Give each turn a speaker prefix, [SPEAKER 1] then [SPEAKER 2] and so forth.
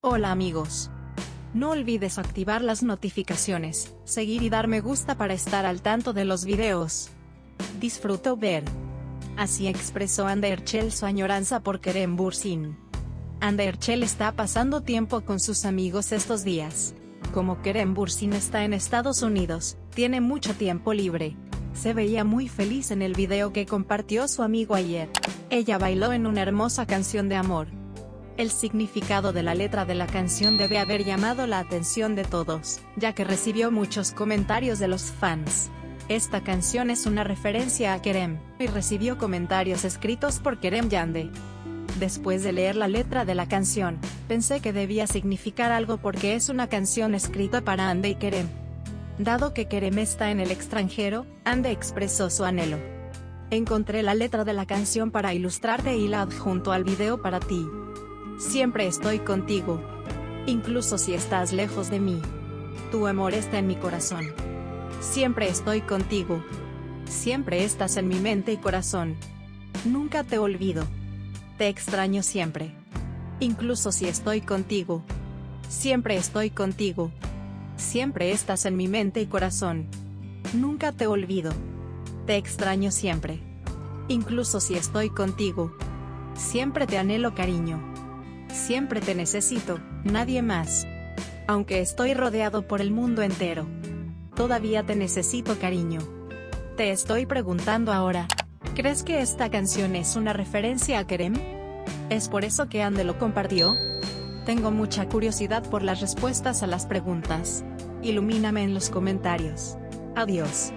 [SPEAKER 1] Hola amigos. No olvides activar las notificaciones, seguir y dar me gusta para estar al tanto de los videos. Disfruto ver. Así expresó Anderchel su añoranza por Kerem Bursin. Anderchel está pasando tiempo con sus amigos estos días. Como Kerem Bursin está en Estados Unidos, tiene mucho tiempo libre. Se veía muy feliz en el video que compartió su amigo ayer. Ella bailó en una hermosa canción de amor. El significado de la letra de la canción debe haber llamado la atención de todos, ya que recibió muchos comentarios de los fans. Esta canción es una referencia a Kerem, y recibió comentarios escritos por Kerem Yande. Después de leer la letra de la canción, pensé que debía significar algo porque es una canción escrita para Ande y Kerem. Dado que Kerem está en el extranjero, Ande expresó su anhelo. Encontré la letra de la canción para ilustrarte y la adjunto al video para ti. Siempre estoy contigo. Incluso si estás lejos de mí. Tu amor está en mi corazón. Siempre estoy contigo. Siempre estás en mi mente y corazón. Nunca te olvido. Te extraño siempre. Incluso si estoy contigo. Siempre estoy contigo. Siempre estás en mi mente y corazón. Nunca te olvido. Te extraño siempre. Incluso si estoy contigo. Siempre te anhelo cariño. Siempre te necesito, nadie más. Aunque estoy rodeado por el mundo entero. Todavía te necesito cariño. Te estoy preguntando ahora. ¿Crees que esta canción es una referencia a Kerem? ¿Es por eso que Ande lo compartió? Tengo mucha curiosidad por las respuestas a las preguntas. Ilumíname en los comentarios. Adiós.